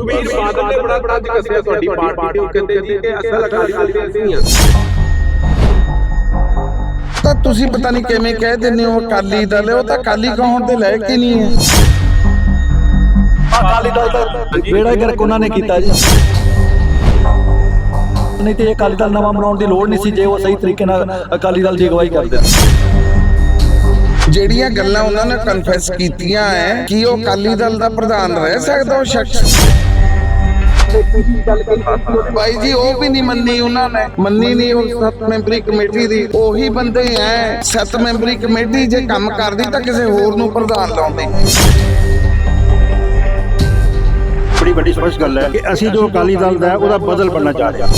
ਸੁਖਬੀਰ ਬਾਦਲ ਨੇ ਬੜਾ ਤੰਜ ਕੱਸਿਆ ਤੁਹਾਡੀ ਪਾਰਟੀ ਤੇ ਉਹ ਕਹਿੰਦੇ ਜੀ ਕਿ ਅਸਲ ਅਕਾਲੀ ਦਲ ਦੇ ਅਸੀਂ ਹਾਂ ਤਾਂ ਤੁਸੀਂ ਪਤਾ ਨਹੀਂ ਕਿਵੇਂ ਕਹਿ ਦਿੰਦੇ ਹੋ ਅਕਾਲੀ ਦਲ ਉਹ ਤਾਂ ਅਕਾਲੀ ਕਹਾਉਣ ਦੇ ਲਾਇਕ ਹੀ ਨਹੀਂ ਹੈ। ਅਕਾਲੀ ਦਲ ਦਾ ਬੇੜਾ ਗਰਕ ਉਹਨਾਂ ਨੇ ਕੀਤਾ ਜੀ। ਨਹੀਂ ਤੇ ਇਹ ਅਕਾਲੀ ਦਲ ਨਵਾਂ ਬਣਾਉਣ ਦੀ ਲੋੜ ਨਹੀਂ ਸੀ ਜੇ ਉਹ ਸਹੀ ਤਰੀਕੇ ਨਾਲ ਅਕਾਲੀ ਦਲ ਦੀ ਅਗਵਾਈ ਕਰਦੇ ਜਿਹੜੀਆਂ ਗੱਲਾਂ ਉਹਨਾਂ ਨੇ ਕਨਫੈਸ ਕੀਤੀਆਂ ਹੈ ਕਿ ਉਹ ਅਕਾਲੀ ਦਲ ਦਾ ਪ੍ਰਧਾਨ ਰਹਿ ਸਕਦਾ ਉਹ ਸ਼ਖਸ। ਭਾਈ ਜੀ ਉਹ ਵੀ ਨਹੀਂ ਮੰਨੀ ਉਹਨਾਂ ਨੇ। ਮੰਨੀ ਨਹੀਂ ਉਹ ਸੱਤ ਮੈਂਬਰੀ ਕਮੇਟੀ ਦੀ। ਉਹੀ ਬੰਦੇ ਐ। ਸੱਤ ਮੈਂਬਰੀ ਕਮੇਟੀ ਜੇ ਕੰਮ ਕਰਦੀ ਤਾਂ ਕਿਸੇ ਹੋਰ ਨੂੰ ਪ੍ਰਧਾਨ ਲਾਉਂਦੀ। ਬੜੀ ਵੱਡੀ ਸਪਸ਼ਟ ਗੱਲ ਹੈ ਕਿ ਅਸੀਂ ਜੋ ਅਕਾਲੀ ਦਲ ਦਾ ਉਹਦਾ ਬਦਲ ਬਣਨਾ ਚਾਹ ਰਹੇ ਹਾਂ।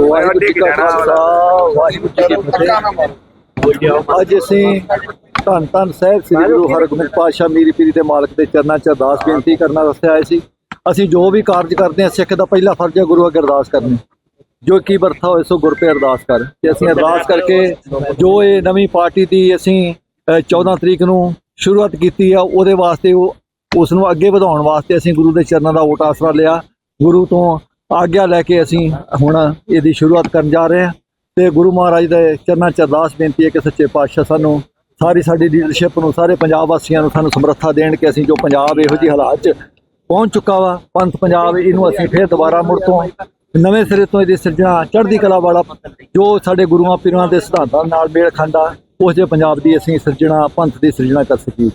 ਵਾਹਿਗੁਰੂ ਜੀ ਕਾ ਖਾਲਸਾ ਵਾਹਿਗੁਰੂ ਜੀ ਕੀ ਫਤਿਹ। ਅੱਜ ਅਸੀਂ ਧੰਨ ਧੰਨ ਸਾਹਿਬ ਸ੍ਰੀ ਗੁਰੂ ਹਰਗੋਬਿੰਦ ਪਾਤਸ਼ਾਹ ਮੀਰੀ ਪੀਰੀ ਦੇ ਮਾਲਕ ਦੇ ਚਰਨਾਂ 'ਚ ਅਰਦਾਸ ਬੇਨਤੀ ਕਰਨ ਵਾਸਤੇ ਆਏ ਸੀ। ਅਸੀਂ ਜੋ ਵੀ ਕਾਰਜ ਕਰਦੇ ਹਾਂ ਸਿੱਖ ਦਾ ਪਹਿਲਾ ਫਰਜ਼ ਹੈ ਗੁਰੂ ਅੱਗੇ ਅਰਦਾਸ ਕਰਨੀ। ਜੋ ਕੀ ਵਰਥਾ ਹੋਏ ਸੋ ਗੁਰ ਪੇ ਅਰਦਾਸ ਕਰ। ਤੇ ਅਸੀਂ ਅਰਦਾਸ ਕਰਕੇ ਜੋ ਇਹ ਨਵੀਂ ਪਾਰਟੀ ਦੀ ਅਸੀਂ ਅ, 14 ਤਰੀਕ ਨੂੰ ਸ਼ੁਰੂਆਤ ਕੀਤੀ ਆ ਉਹਦੇ ਵਾਸਤੇ ਉਹ ਉਸ ਨੂੰ ਅੱਗੇ ਵਧਾਉਣ ਵਾਸਤੇ ਅਸੀਂ ਗੁਰੂ ਦੇ ਚਰਨਾਂ ਦਾ ਓਟ ਆਸਰਾ ਲਿਆ। ਗੁਰੂ ਤੋਂ ਆਗਿਆ ਲੈ ਕੇ ਅਸੀਂ ਹੁਣ ਇਹਦੀ ਸ਼ੁਰੂਆਤ ਕਰਨ ਜਾ ਰਹੇ ਹਾਂ। ਤੇ ਗੁਰੂ ਮਹਾਰਾਜ ਦੇ ਚਰਨਾਂ 'ਚ ਅਰਦਾਸ ਬੇਨਤੀ ਹੈ ਕਿ ਸੱਚੇ ਪਾਤਸ਼ਾਹ ਸਾਨੂੰ ਸਾਰੀ ਸਾਡੀ ਲੀਡਰਸ਼ਿਪ ਨੂੰ, ਸਾਰੇ ਪੰਜਾਬ ਵਾਸੀਆਂ ਨੂੰ ਸਾਨੂੰ ਸਮਰੱਥਾ ਦੇਣ ਕਿ ਅਸੀਂ ਜੋ ਪੰਜਾਬ ਇਹੋ ਜਿਹੀ ਹਾਲਾਤ 'ਚ ਪਹੁੰਚ ਚੁੱਕਾ ਵਾ, ਪੰਥ ਪੰਜਾਬ ਇਹਨੂੰ ਅਸੀਂ ਫੇਰ ਦੁਬਾਰਾ ਮੁੜ ਤੋਂ ਨਵੇਂ ਸਿਰੇ ਤੋਂ ਇਹਦੀ ਸਿਰਜਣਾ, ਚੜ੍ਹਦੀ ਕਲਾ ਵਾਲਾ ਜੋ ਸਾਡੇ ਗੁਰੂਆਂ ਪੀਰਾਂ ਦੇ ਸਿਧਾਂਤਾਂ ਨਾਲ ਮੇਲ ਖਾਂਦਾ ਉਸ ਜਿਹੇ ਪੰਜਾਬ ਦੀ ਅਸੀਂ ਸਿਰਜਣਾ, ਪੰਥ ਦੀ ਸਿਰਜਣਾ ਕਰ ਸਕੀਏ।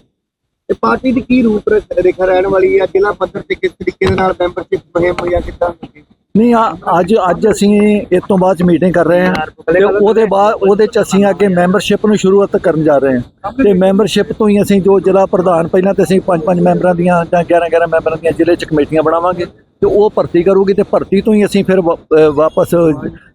ਤੇ ਪਾਰਟੀ ਦੀ ਕੀ ਰੂਪ ਰੇਖਾ ਰਹਿਣ ਵਾਲੀ ਹੈ? ਜ਼ਿਲ੍ਹਾ ਪੱਧਰ ਤੇ ਕਿਸ ਤਰੀਕੇ ਦੇ ਨਾਲ ਮੈਂਬਰਸ਼ਿਪ ਮੁਹਿੰਮ ਹੋਇਆ ਕਿੱਦਾਂ ਹੋਊਗੀ ਨਹੀਂ, ਆ- ਅੱਜ ਅੱਜ ਅਸੀਂ ਇਸ ਤੋਂ ਬਾਅਦ ਚ ਮੀਟਿੰਗ ਕਰ ਰਹੇ ਹਾਂ ਤੇ ਉਹਦੇ ਬਾਅਦ ਉਹਦੇ ਚ ਅਸੀਂ ਅੱਗੇ ਮੈਂਬਰਸ਼ਿਪ ਨੂੰ ਸ਼ੁਰੂਆਤ ਕਰਨ ਜਾ ਰਹੇ ਹਾਂ। ਤੇ ਮੈਂਬਰਸ਼ਿਪ ਤੋਂ ਹੀ ਅਸੀਂ ਜੋ ਜ਼ਿਲ੍ਹਾ ਪ੍ਰਧਾਨ ਪਹਿਲਾਂ ਤੇ ਅਸੀਂ ਪੰਜ ਪੰਜ ਮੈਂਬਰਾਂ ਦੀਆਂ ਜਾਂ 11 11 ਮੈਂਬਰਾਂ ਦੀਆਂ ਜ਼ਿਲ੍ਹੇ ਚ ਕਮੇਟੀਆਂ ਬਣਾਵਾਂਗੇ। ਤੇ ਉਹ ਭਰਤੀ ਕਰੂਗੀ ਤੇ ਭਰਤੀ ਤੋਂ ਹੀ ਅਸੀਂ ਫਿਰ ਵਾਪਸ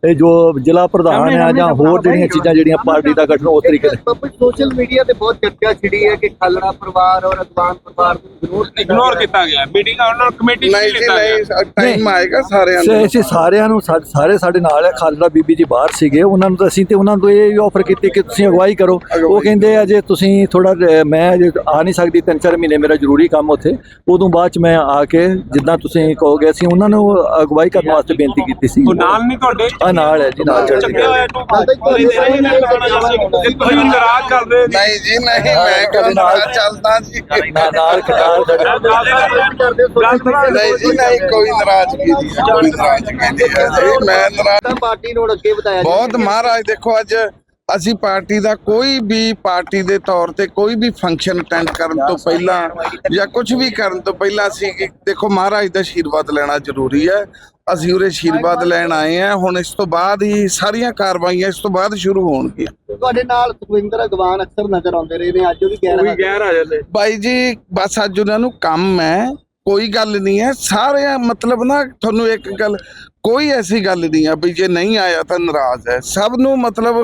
ਇਹ ਜੋ ਜ਼ਿਲ੍ਹਾ ਪ੍ਰਧਾਨ ਆ ਜਾਂ ਹੋਰ ਜਿਹੜੀਆਂ ਚੀਜ਼ਾਂ ਜਿਹੜੀਆਂ ਪਾਰਟੀ ਦਾ ਗਠਨ ਉਸ ਤਰੀਕੇ ਨਾਲ। ਬਾਬੂ ਸੋਸ਼ਲ ਮੀਡੀਆ ਤੇ ਬਹੁਤ ਚਰਚਾ ਛਿੜੀ ਹੈ ਕਿ ਖਾਲੜਾ ਪਰਿਵਾਰ ਔਰ ਅਗਵਾਨ ਪਰਿਵਾਰ ਨੂੰ ਵਿਰੋਧ ਇਗਨੋਰ ਕੀਤਾ ਗਿਆ। ਮੀਟਿੰਗ ਉਹਨਾਂ ਕਮੇਟੀ ਨਹੀਂ ਜੀ ਨਹੀਂ ਟਾਈਮ ਆਏਗਾ ਸਾਰਿਆਂ ਨੂੰ। ਅਸੀਂ ਸਾਰਿਆਂ ਨੂੰ ਸਾਰੇ ਸਾਡੇ ਨਾਲ ਹੈ ਖਾਲੜਾ ਬੀਬੀ ਜੀ ਬਾਹਰ ਸੀਗੇ ਉਹਨਾਂ ਨੂੰ ਤਾਂ ਅਸੀਂ ਤੇ ਉਹਨਾਂ ਨੂੰ ਇਹ ਵੀ ਆਫਰ ਕੀਤੀ ਕਿ ਤੁਸੀਂ ਅਗਵਾਈ ਕਰੋ। ਉਹ ਕਹਿੰਦੇ ਆ ਜੇ ਤੁਸੀਂ ਥੋੜਾ ਮੈਂ ਆ ਨਹੀਂ ਸਕਦੀ ਤਿੰਨ ਚਾਰ ਮਹੀਨੇ ਮੇਰਾ ਜ਼ਰੂਰੀ ਕੰਮ ਉੱਥੇ ਉਦੋਂ ਬਾਅਦ ਚ ਮੈਂ ਆ ਕੇ ਜਿੱਦਾਂ ਤੁਸੀਂ ਕਹੋਗੇ ਅਸੀਂ ਉਹਨਾਂ ਨੂੰ ਅਗਵਾਈ ਕਰਨ ਵਾਸਤੇ ਬੇਨਤੀ ਕੀਤੀ ਸੀ। ਉਹ ਨਾਲ ਨਹੀਂ ਤੁਹਾਡੇ? ਆ ਨਾਲ ਹੈ ਜੀ ਨਾਲ ਚੱਲ ਚੱਕਿਆ ਹੋਇਆ ਨਹੀਂ ਤੁਸੀਂ ਤੁਸੀਂ ਨਾਰਾਜ਼ ਕਰਦੇ ਹੋ ਨਹੀਂ ਜੀ ਨਹੀਂ ਮੈਂ ਕਦੇ ਨਾਲ ਚੱਲਦਾ ਜੀ? ਨਾਲ ਨਾਲ ਕਟਾਲ ਨਹੀਂ ਜੀ ਨਹੀਂ ਕੋਈ ਨਾਰਾਜ਼ਗੀ ਹੈ, ਕੋਈ ਨਾਰਾਜ਼ਗੀ ਨਹੀਂ ਹੈ ਜੀ ਮੈਂ ਨਾਰਾਜ਼। ਤਾਂ ਪਾਰਟੀ ਨੂੰ ਅੱਗੇ ਜਾਵੇ। ਬਹੁਤ ਮਹਾਰਾਜ ਦੇਖੋ ਅੱਜ ਅਸੀਂ ਪਾਰਟੀ ਦਾ ਕੋਈ ਵੀ ਪਾਰਟੀ ਦੇ ਤੌਰ ਤੇ ਕੋਈ ਵੀ ਫੰਕਸ਼ਨ ਅਟੈਂਡ ਕਰਨ ਤੋਂ ਪਹਿਲਾਂ ਜਾਂ ਕੁਝ ਵੀ ਕਰਨ ਤੋਂ ਪਹਿਲਾਂ ਅਸੀਂ ਦੇਖੋ ਮਹਾਰਾਜ ਦਾ ਆਸ਼ੀਰਵਾਦ ਲੈਣਾ ਜ਼ਰੂਰੀ ਹੈ। ਅਸੀਂ ਉਹਦੇ ਆਸ਼ੀਰਵਾਦ ਲੈਣ ਆਏ ਹਾਂ। ਹੁਣ ਇਸ ਤੋਂ ਬਾਅਦ ਹੀ ਸਾਰੀਆਂ ਕਾਰਵਾਈਆਂ ਇਸ ਤੋਂ ਬਾਅਦ ਸ਼ੁਰੂ ਹੋਣਗੀਆਂ। ਤੁਹਾਡੇ ਨਾਲ ਸੁਖਵਿੰਦਰ ਅਗਵਾਨ ਅਕਸਰ ਨਜ਼ਰ ਆਉਂਦੇ ਰਹੇ ਨੇ। ਅੱਜ ਉਹ ਵੀ ਗੈਰ ਆ ਜਾਂਦੇ ਬਾਈ ਜੀ ਬਸ ਅੱਜ ਉਹਨਾਂ ਨੂੰ ਕੰਮ ਹੈ। ਕੋਈ ਗੱਲ ਨਹੀਂ ਹੈ। ਸਾਰੇ ਮਤਲਬ ਨਾ ਤੁਹਾਨੂੰ ਇੱਕ ਗੱਲ ਕੋਈ ਐਸੀ ਗੱਲ ਨਹੀਂ ਆ ਵੀ ਜੇ ਨਹੀਂ ਆਇਆ ਤਾਂ ਨਾਰਾਜ਼ ਹੈ। ਸਭ ਨੂੰ ਮਤਲਬ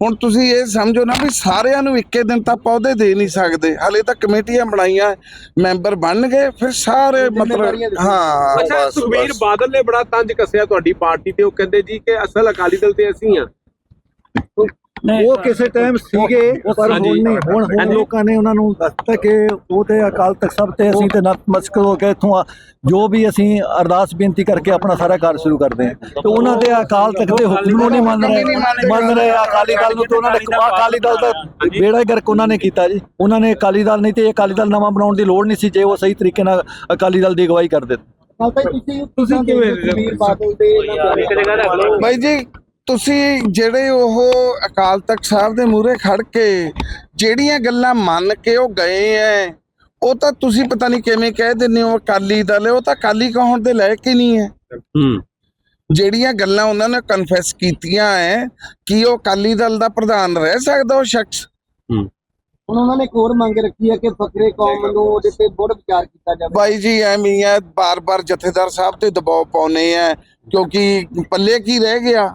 ਹੁਣ ਤੁਸੀਂ ਇਹ ਸਮਝੋ ਨਾ ਵੀ ਸਾਰਿਆਂ ਨੂੰ ਇੱਕੇ ਦਿਨ ਤਾਂ ਪੌਦੇ ਦੇ ਨਹੀਂ ਸਕਦੇ। ਹਲੇ ਤਾਂ ਕਮੇਟੀਆਂ ਬਣਾਈਆਂ ਮੈਂਬਰ ਬਣ ਗਏ ਫਿਰ ਸਾਰੇ ਮਤਲਬ ਹਾਂ ਅੱਛਾ ਸੁਖਬੀਰ। ਬਾਦਲ ਨੇ ਬੜਾ ਤੰਜ ਕੱਸਿਆ ਤੁਹਾਡੀ ਪਾਰਟੀ ਤੇ। ਉਹ ਕਹਿੰਦੇ ਜੀ ਕਿ ਅਸਲ ਅਕਾਲੀ ਦਲ ਤੇ ਅਸੀਂ ਹਾਂ। ਉਹ ਕਿਸੇ ਟਾਈਮ ਸੀਗੇ ਪਰ ਹੁਣ ਨਹੀਂ ਹੁਣ ਹੁਣ ਲੋਕਾਂ ਨੇ ਉਹਨਾਂ ਨੂੰ ਦੱਸਤਾ ਕਿ ਉਹ ਤੇ ਅਕਾਲ ਤਖਤ ਸਭ ਤੇ ਅਸੀਂ ਤੇ ਨਤਮਸਤਕ ਹੋ ਕੇ ਇਥੋਂ ਜੋ ਵੀ ਅਸੀਂ ਅਰਦਾਸ ਬੇਨਤੀ ਕਰਕੇ ਆਪਣਾ ਸਾਰਾ ਕਾਰਜ ਸ਼ੁਰੂ ਕਰਦੇ ਹਾਂ। ਤੇ ਉਹਨਾਂ ਦੇ ਅਕਾਲ ਤਖਤ ਦੇ ਹੁਕਮ ਨੂੰ ਨਹੀਂ ਮੰਨ ਰਹੇ ਮੰਨ ਰਹੇ ਅਕਾਲੀ ਦਲ ਨੂੰ ਤੇ ਉਹਨਾਂ ਨੇ ਅਕਾਲੀ ਦਲ ਦਾ ਬੇੜਾ ਗਰਕ ਉਹਨਾਂ ਨੇ ਕੀਤਾ ਜੀ। ਉਹਨਾਂ ਨੇ ਅਕਾਲੀ ਦਲ ਨਹੀਂ ਤੇ ਇਹ ਅਕਾਲੀ ਦਲ ਨਵਾਂ ਬਣਾਉਣ ਦੀ ਲੋੜ ਨਹੀਂ ਸੀ ਜੇ ਉਹ ਸਹੀ ਤਰੀਕੇ ਨਾਲ ਅਕਾਲੀ ਦਲ ਦੀ ਅਗਵਾਈ ਕਰਦੇ। ਤੁਸੀਂ ਤੁਸੀਂ ਕਿਵੇਂ ਬਾਈ ਜੀ ਤੁਸੀਂ ਜਿਹੜੇ ਉਹ ਅਕਾਲ ਤਖਤ ਸਾਹਿਬ ਦੇ ਮੂਹਰੇ ਖੜ ਕੇ ਜਿਹੜੀਆਂ ਗੱਲਾਂ ਮੰਨ ਕੇ ਉਹ ਗਏ ਐ ਉਹ ਤਾਂ ਤੁਸੀਂ ਪਤਾ ਨਹੀਂ ਕਿਵੇਂ ਕਹਿ ਦਿੰਦੇ ਹੋ ਅਕਾਲੀ ਦਲ ਉਹ ਤਾਂ ਅਕਾਲੀ ਕਹਾਉਣ ਦੇ ਲਾਇਕ ਹੀ ਨਹੀਂ ਹੈ ਹੂੰ। ਜਿਹੜੀਆਂ ਗੱਲਾਂ ਉਹਨਾਂ ਨੇ ਕਨਫੈਸ ਕੀਤੀਆਂ ਐ ਕਿ ਉਹ ਅਕਾਲੀ ਦਲ ਦਾ ਪ੍ਰਧਾਨ ਰਹਿ ਸਕਦਾ ਉਹ ਸ਼ਖਸ? ਹੁਣ ਉਹਨਾਂ ਨੇ ਇੱਕ ਹੋਰ ਮੰਗ ਰੱਖੀ ਹੈ ਕਿ ਫਕਰੇ ਕੌਮ ਨੂੰ ਉਹਦੇ ਤੇ ਬੋੜ ਵਿਚਾਰ ਕੀਤਾ ਜਾਵੇ। ਬਾਈ ਜੀ ਐਵੇਂ ਹੀ ਹੈ ਬਾਰ-ਬਾਰ ਜਥੇਦਾਰ ਸਾਹਿਬ ਤੇ ਦਬਾਅ ਪਾਉਨੇ ਆ ਕਿਉਂਕਿ ਪੱਲੇ ਕੀ ਰਹਿ ਗਿਆ?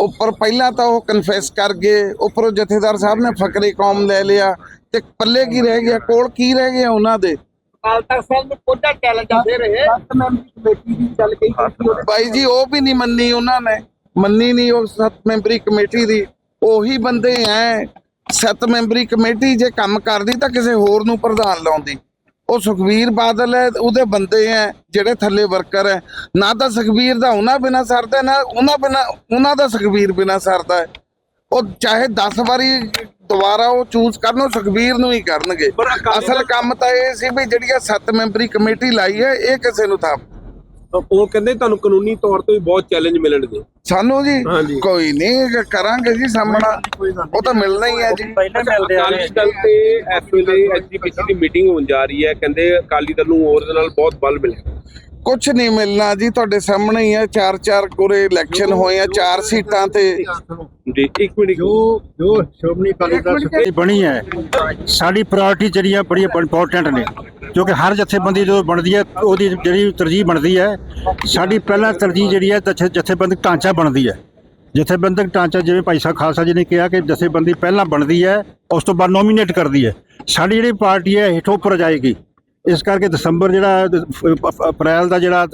ਉੱਪਰ ਪਹਿਲਾਂ ਤਾਂ ਉਹ ਕਨਫੈਸ ਕਰ ਗਏ ਉੱਪਰੋਂ ਜਥੇਦਾਰ ਸਾਹਿਬ ਨੇ ਫਕਰੇ ਕੌਮ ਲੈ ਲਿਆ ਤੇ ਪੱਲੇ ਕੀ ਰਹਿ ਗਿਆ ਕੋਲ ਕੀ ਰਹਿ ਗਿਆ ਉਹਨਾਂ ਦੇ? ਅਕਾਲ ਤਖਤ ਸਾਹਿਬ ਨੂੰ ਕੋਝਾ ਚੈਲੰਜ ਦੇ ਰਹੇ। ਸੱਤ ਮੈਂਬਰੀ ਕਮੇਟੀ ਦੀ ਚੱਲ ਗਈ ਸੀ। ਉਹਦੇ ਬਾਈ ਜੀ ਉਹ ਵੀ ਨਹੀਂ ਮੰਨੀ ਉਹਨਾਂ ਨੇ। ਮੰਨੀ ਨਹੀਂ ਉਹ ਸੱਤ ਮੈਂਬਰੀ ਕਮੇਟੀ ਦੀ। ਉਹੀ ਬੰਦੇ ਐ। ਸੱਤ ਮੈਂਬਰੀ ਕਮੇਟੀ ਜੇ ਕੰਮ ਕਰਦੀ ਤਾਂ ਕਿਸੇ ਹੋਰ ਨੂੰ ਪ੍ਰਧਾਨ ਲਾਉਂਦੀ। ਉਹ ਸੁਖਵੀਰ ਬਾਦਲ ਹੈ ਉਹਦੇ ਬੰਦੇ ਹੈ ਜਿਹੜੇ ਥੱਲੇ ਵਰਕਰ ਹੈ। ਨਾ ਤਾਂ ਸੁਖਵੀਰ ਦਾ ਉਹਨਾਂ ਬਿਨਾ ਸਰਦਾ ਨਾ ਉਹਨਾਂ ਬਿਨਾ ਉਹਨਾਂ ਦਾ ਸੁਖਵੀਰ ਬਿਨਾ ਸਰਦਾ ਹੈ। ਉਹ ਚਾਹੇ 10 ਵਾਰੀ ਦੁਬਾਰਾ ਉਹ ਚੂਜ਼ ਕਰਨ ਉਹ ਸੁਖਵੀਰ ਨੂੰ ਹੀ ਕਰਨਗੇ। ਅਸਲ ਕੰਮ ਤਾਂ ਇਹ ਸੀ ਵੀ ਜਿਹੜੀ ਇਹ ਸੱਤ ਮੈਂਬਰੀ ਕਮੇਟੀ ਲਾਈ ਹੈ ਇਹ ਕਿਸੇ ਨੂੰ ਥਾਪ ਉਹ ਕਹਿੰਦੇ ਤੁਹਾਨੂੰ ਕਾਨੂੰਨੀ ਤੌਰ ਤੇ ਵੀ ਬਹੁਤ ਚੈਲੰਜ ਮਿਲਣਗੇ। ਸਾਨੂੰ ਜੀ। ਕੋਈ ਨਹੀਂ ਕਰਾਂਗੇ ਜੀ ਸਾਹਮਣਾ ਉਹ ਤਾਂ ਮਿਲਣਾ ਹੀ ਹੈ ਜੀ। ਅਕਾਲੀ ਦਲ ਤੇ ਇਸ ਵੇਲੇ ਐਸਜੀਪੀਸੀ ਦੀ ਮੀਟਿੰਗ ਹੋਣ ਜਾ ਰਹੀ ਹੈ। ਕਹਿੰਦੇ ਅਕਾਲੀ ਦਲ ਨੂੰ ਹੋਰ ਦੇ ਨਾਲ ਬਹੁਤ ਬਲ ਮਿਲੇਗਾ ਕੁਝ ਨਹੀਂ ਮਿਲਣਾ ਜੀ ਤੁਹਾਡੇ ਸਾਹਮਣੇ ਹੀ ਹੈ। ਚਾਰ ਚਾਰ ਕੋਰੇ ਇਲੈਕਸ਼ਨ ਹੋਏ ਆ ਚਾਰ ਸੀਟਾਂ ਤੇ। ਜੀ ਇੱਕ ਮਿੰਟ ਜੋ ਜੋ ਅਕਾਲੀ ਦਲ ਸਭਾ ਬਣੀ ਹੈ ਸਾਡੀ ਪ੍ਰਾਇੋਰਟੀ ਜਿਹੜੀਆਂ ਬੜੀਆਂ ਇੰਪੋਰਟੈਂਟ ਨੇ। ਕਿਉਂਕਿ ਹਰ ਜਥੇਬੰਦੀ ਜਦੋਂ ਬਣਦੀ ਹੈ, ਉਹਦੀ ਜਿਹੜੀ ਤਰਜੀਹ ਬਣਦੀ ਹੈ, ਸਾਡੀ ਪਹਿਲਾਂ ਤਰਜੀਹ ਜਿਹੜੀ ਹੈ ਜਥੇਬੰਦਕ ਢਾਂਚਾ ਬਣਦੀ ਹੈ। ਜਥੇਬੰਦਕ ਢਾਂਚਾ ਜਿਵੇਂ ਭਾਈ ਸਾਹਿਬ ਖਾਲਸਾ ਜੀ ਨੇ ਕਿਹਾ ਕਿ ਜਥੇਬੰਦੀ ਪਹਿਲਾਂ ਬਣਦੀ ਹੈ, ਉਸ ਤੋਂ ਬਾਅਦ ਨੋਮੀਨੇਟ ਕਰਦੀ ਹੈ। ਸਾਡੀ ਜਿਹੜੀ ਪਾਰਟੀ ਹੈ, ਹੇਠੋਂ ਉੱਪਰ ਜਾਏਗੀ। ਇਸ ਕਰਕੇ ਦਸੰਬਰ ਜਿਹੜਾ ਅਪ੍ਰੈਲ ਦਾ ਜਿਹੜਾ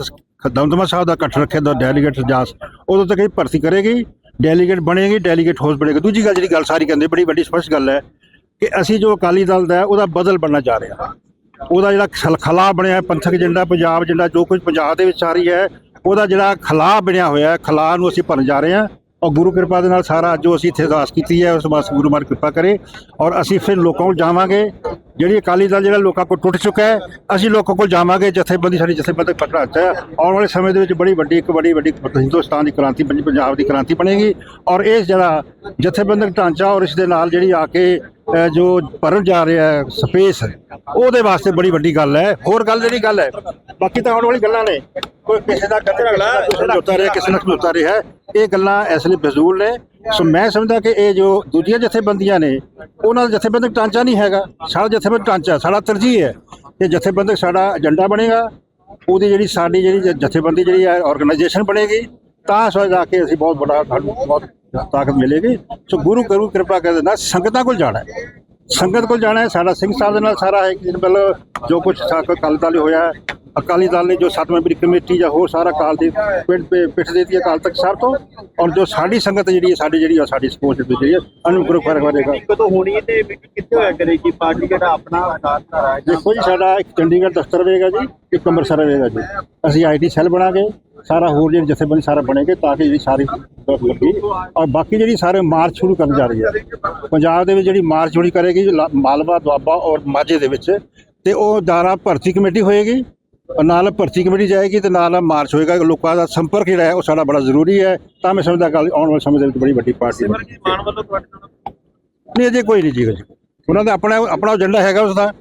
ਦਮਦਮਾ ਸਾਹਿਬ ਦਾ ਇਕੱਠ ਰੱਖਿਆ ਦਾ ਡੈਲੀਗੇਟ ਇਜਲਾਸ ਉਦੋਂ ਤੱਕ ਇਹ ਭਰਤੀ ਕਰੇਗੀ। ਡੈਲੀਗੇਟ ਬਣੇਗੀ ਡੈਲੀਗੇਟ ਹੋਸ ਬਣੇਗਾ। ਦੂਜੀ ਗੱਲ ਜਿਹੜੀ ਗੱਲ ਸਾਰੀ ਕਹਿੰਦੇ, ਬੜੀ ਵੱਡੀ ਸਪਸ਼ਟ ਗੱਲ ਹੈ ਕਿ ਅਸੀਂ ਜੋ ਅਕਾਲੀ ਦਲ ਦਾ ਉਹਦਾ ਬਦਲ ਬਣਨਾ ਚਾਹ ਰਹੇ ਹਾਂ। ਉਹਦਾ ਜਿਹੜਾ ਖਲ- ਖਲਾ ਬਣਿਆ ਹੈ, ਪੰਥਕ ਏਜੰਡਾ ਪੰਜਾਬ ਏਜੰਡਾ ਜੋ ਕੁਝ ਪੰਜਾਬ ਦੇ ਵਿੱਚ ਆ ਰਹੀ ਹੈ ਉਹਦਾ ਜਿਹੜਾ ਖਲਾ ਬਣਿਆ ਹੋਇਆ ਹੈ ਖਲਾ ਨੂੰ ਅਸੀਂ ਭਰਨ ਜਾ ਰਹੇ ਹਾਂ ਔਰ ਗੁਰੂ ਕਿਰਪਾ ਦੇ ਨਾਲ ਸਾਰਾ ਜੋ ਅਸੀਂ ਇੱਥੇ ਅਰਦਾਸ ਕੀਤੀ ਹੈ ਉਸ ਵਾਸਤੇ ਗੁਰੂ ਮਾਰ ਕਿਰਪਾ ਕਰੇ ਔਰ ਅਸੀਂ ਫਿਰ ਲੋਕਾਂ ਕੋਲ ਜਾਵਾਂਗੇ। ਜਿਹੜੀ ਅਕਾਲੀ ਦਲ ਜਿਹੜਾ ਲੋਕਾਂ ਕੋਲ ਟੁੱਟ ਚੁੱਕਾ ਹੈ ਅਸੀਂ ਲੋਕਾਂ ਕੋਲ ਜਾਵਾਂਗੇ ਜਥੇਬੰਦੀ ਸਾਡੀ ਜਥੇਬੰਦਕ ਪਟਨਾ ਹੈ ਆਉਣ ਵਾਲੇ ਸਮੇਂ ਦੇ ਵਿੱਚ ਬੜੀ ਵੱਡੀ ਇੱਕ ਬੜੀ ਵੱਡੀ ਹਿੰਦੁਸਤਾਨ ਦੀ ਕ੍ਰਾਂਤੀ ਬਣੀ ਪੰਜਾਬ ਦੀ ਕ੍ਰਾਂਤੀ ਬਣੇਗੀ ਔਰ ਇਹ ਜਿਹੜਾ ਜਥੇਬੰਦਕ ਢਾਂਚਾ ਔਰ ਇਸ ਦੇ ਨਾਲ ਜਿਹੜੀ ਆ ਕੇ ਜੋ ਭਰਨ ਜਾ ਰਿਹਾ ਸਪੇਸ, ਉਹਦੇ ਵਾਸਤੇ ਬੜੀ ਵੱਡੀ ਗੱਲ ਹੈ। ਹੋਰ ਗੱਲ ਜਿਹੜੀ ਗੱਲ ਹੈ, ਬਾਕੀ ਤਾਂ ਆਉਣ ਵਾਲੀ ਗੱਲਾਂ ਨੇ। ਕੋਈ ਕਿਸੇ ਦਾ ਕਤਲ ਅਗਲਾ ਕਿਸੇ ਦਾ ਉਤਾਰਿਆ ਕਿਸੇ ਨਾਲ ਉਤਾਰਿਆ ਰਿਹਾ ਇਹ ਗੱਲਾਂ ਇਸ ਲਈ ਫਜ਼ੂਲ ਨੇ। ਸੋ ਮੈਂ ਸਮਝਦਾ ਕਿ ਇਹ ਜੋ ਦੂਜੀਆਂ ਜਥੇਬੰਦੀਆਂ ਨੇ, ਉਹਨਾਂ ਦਾ ਜਥੇਬੰਦਕ ਢਾਂਚਾ ਨਹੀਂ ਹੈਗਾ। ਸਾਡਾ ਜਥੇਬੰਦਕ ਢਾਂਚਾ, ਸਾਡਾ ਤਰਜੀਹ ਹੈ। ਕਿ ਜਥੇਬੰਦਕ ਸਾਡਾ ਏਜੰਡਾ ਬਣੇਗਾ। ਉਹਦੀ ਜਿਹੜੀ ਸਾਡੀ ਜਿਹੜੀ ਜਥੇਬੰਦੀ ਜਿਹੜੀ ਹੈ ਆਰਗੇਨਾਈਜੇਸ਼ਨ ਬਣੇਗੀ। ਤਾਂ ਸੋ ਜਾ ਕੇ ਅਸੀਂ ਬਹੁਤ ਵੱਡਾ ਸਾਨੂੰ ਬਹੁਤ ਤਾਕਤ ਮਿਲੇਗੀ। ਸੋ ਗੁਰੂ ਕਰੂ ਕਿਰਪਾ ਕਰਦੇ ਨਾ ਸੰਗਤਾਂ ਕੋਲ ਜਾਣਾ ਹੈ। ਸੰਗਤ ਕੋਲ ਜਾਣਾ ਹੈ। ਸਾਡਾ ਸਿੰਘ ਸਾਹਿਬ ਦੇ ਨਾਲ ਸਾਰਾ ਹੈ। ਮਤਲਬ ਜੋ ਕੁਝ ਸਾਕਾ ਅਕਾਲੀ ਦਲ ਹੋਇਆ ਅਕਾਲੀ ਦਲ ਨੇ ਜੋ ਸੱਤ ਮੈਂਬਰੀ ਕਮੇਟੀ ਜਾਂ ਹੋਰ ਸਾਰਾ ਕਾਲ ਦੀ ਪਿੱਠ ਪਿ- ਪਿੱਠ ਦੇਤੀ ਅਕਾਲ ਤਖਤ ਸਾਹਿਬ ਤੋਂ ਔਰ ਜੋ ਸਾਡੀ ਸੰਗਤ ਜਿਹੜੀ ਹੈ ਸਾਡੀ ਜਿਹੜੀ ਹੈ ਸਾਡੀ ਸਪੋਰਟ ਜਿਹੜੀ ਅਨੁਗ੍ਰਹ ਫ਼ਰਕ ਕਰੇਗਾ ਕਦੋਂ ਹੋਣੀ ਹੈ ਤੇ ਕਿੱਥੇ ਹੋਇਆ ਕਰੇਗੀ ਪਾਰਟੀ ਜਿਹੜਾ ਆਪਣਾ ਆਧਾਰ ਧਾਰਾ ਹੈ ਦੇਖੋ ਜੀ ਸਾਡਾ ਇੱਕ ਚੰਡੀਗੜ੍ਹ ਦਫ਼ਤਰ ਹੋਵੇਗਾ ਜੀ ਇੱਕ ਅੰਮ੍ਰਿਤਸਰ ਹੋਵੇਗਾ ਜੀ। ਅਸੀਂ ਆਈਟੀ ਸੈੱਲ ਬਣਾਗੇ ਸਾਰਾ ਹੋਰ ਜਿਹੜੀ ਜਥੇਬੰਦੀ ਸਾਰਾ ਬਣੇਗੇ ਤਾਂ ਕਿ ਜਿਹੜੀ ਸਾਰੀ ਲੱਗੀ ਔਰ ਬਾਕੀ ਜਿਹੜੀ ਸਾਰੇ ਮਾਰਚ ਸ਼ੁਰੂ ਕਰਨ ਜਾ ਰਹੀ ਹੈ। ਪੰਜਾਬ ਦੇ ਵਿੱਚ ਜਿਹੜੀ ਮਾਰਚ ਸ਼ੁਰੂ ਕਰੇਗੀ ਮਾਲਵਾ ਦੁਆਬਾ ਔਰ ਮਾਝੇ ਦੇ ਵਿੱਚ ਤੇ ਉਹ ਦਾਰਾ ਭਰਤੀ ਕਮੇਟੀ ਹੋਏਗੀ ਨਾਲ ਭਰਤੀ ਕਮੇਟੀ ਜਾਏਗੀ ਤੇ ਨਾਲ ਮਾਰਚ ਹੋਏਗਾ। ਲੋਕਾਂ ਦਾ ਸੰਪਰਕ ਜਿਹੜਾ ਹੈ ਉਹ ਸਾਡਾ ਬੜਾ ਜ਼ਰੂਰੀ ਹੈ। ਤਾਂ ਮੈਂ ਸਮਝਦਾ ਗੱਲ ਆਉਣ ਵਾਲੇ ਸਮੇਂ ਦੇ ਵਿੱਚ ਬੜੀ ਵੱਡੀ ਪਾਰਟੀ ਬਣੇਗੀ। ਨਹੀਂ ਅਜੇ ਕੋਈ ਨਹੀਂ ਜੀ ਅਜੇ। ਉਹਨਾਂ ਦਾ ਆਪਣਾ ਆਪਣਾ ਏਜੰਡਾ ਹੈਗਾ ਉਸਦਾ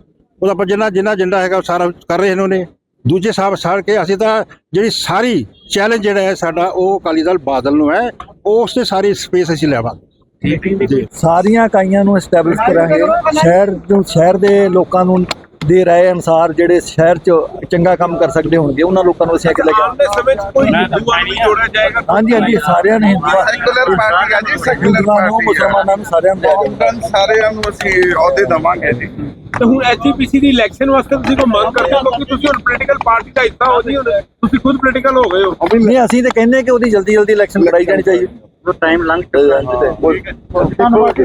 ਉਹਦਾ ਪਰ ਜਿੰਨਾ ਜਿੰਨਾ ਏਜੰਡਾ ਹੈਗਾ ਉਹ ਸਾਰਾ ਕਰ ਰਹੇ ਨੇ ਉਹਨੇ। ਦੂਜੇ ਸਾਹਿਬ ਸਾਰ ਕੇ ਅਸੀਂ ਤਾਂ ਜਿਹੜੀ ਸਾਰੀ ਚੈਲੰਜ ਜਿਹੜਾ ਹੈ ਸਾਡਾ ਉਹ ਅਕਾਲੀ ਦਲ ਬਾਦਲ ਨੂੰ ਹੈ। ਉਸ ਤੇ ਸਾਰੀ ਸਪੇਸ ਅਸੀਂ ਲੈਵਾਂਗੇ ਸਾਰੀਆਂ ਇਕਾਈਆਂ ਨੂੰ ਐਸਟੈਬਲਿਸ਼ ਕਰਾਂਗੇ। ਸ਼ਹਿਰ ਨੂੰ ਸ਼ਹਿਰ ਦੇ ਲੋਕਾਂ ਨੂੰ ਦੇ ਰਾਏ ਅਨੁਸਾਰ ਜਿਹੜੇ ਸ਼ਹਿਰ 'ਚ ਚੰਗਾ ਕੰਮ ਕਰ ਸਕਦੇ ਹੋਣਗੇ ਉਹਨਾਂ ਲੋਕਾਂ ਨੂੰ ਅਸੀਂ ਅੱਗੇ ਲੈ ਕੇ ਆਉਣ ਦੇ ਸਮੇਂ 'ਚ ਕੋਈ ਹਿੰਦੂਆਂ ਨੂੰ ਜੋੜਿਆ ਜਾਏਗਾ। ਹਾਂਜੀ ਹਾਂਜੀ ਸਾਰਿਆਂ ਨੇ ਹਿੰਦੂਆਂ ਸੈਕੂਲਰ ਪਾਰਟੀ ਆ ਜੀ ਸੈਕੂਲਰ ਪਾਰਟੀ ਮੁਸਲਮਾਨਾਂ ਨੂੰ ਸਾਰਿਆਂ ਨੂੰ ਕੇ ਸਾਰਿਆਂ ਨੂੰ ਅਸੀਂ ਅਹੁਦੇ ਦਵਾਂਗੇ ਜੀ। ਤੇ ਹੁਣ ਐਚਜੀਪੀਸੀ ਦੀ ਇਲੈਕਸ਼ਨ ਵਾਸਤੇ ਤੁਸੀਂ ਕੋਈ ਮੰਗ ਕਰਦੇ ਹੋ? ਕਿਉਂਕਿ ਤੁਸੀਂ ਹੁਣ ਪੋਲੀਟੀਕਲ ਪਾਰਟੀ ਦਾ ਹਿੱਸਾ ਹੋ ਜੀ ਹੁਣ ਤੁਸੀਂ ਖੁਦ ਪੋਲੀਟੀਕਲ ਹੋ ਗਏ ਹੋ। ਨਹੀਂ ਅਸੀਂ ਤਾਂ ਕਹਿੰਦੇ ਕਿ ਉਹਦੀ ਜਲਦੀ ਜਲਦੀ ਇਲੈਕਸ਼ਨ ਕਰਾਈ ਜਾਣੀ ਚਾਹੀਦੀ। ਟਾਈਮ ਲੰਘ ਧੰਨਵਾਦ।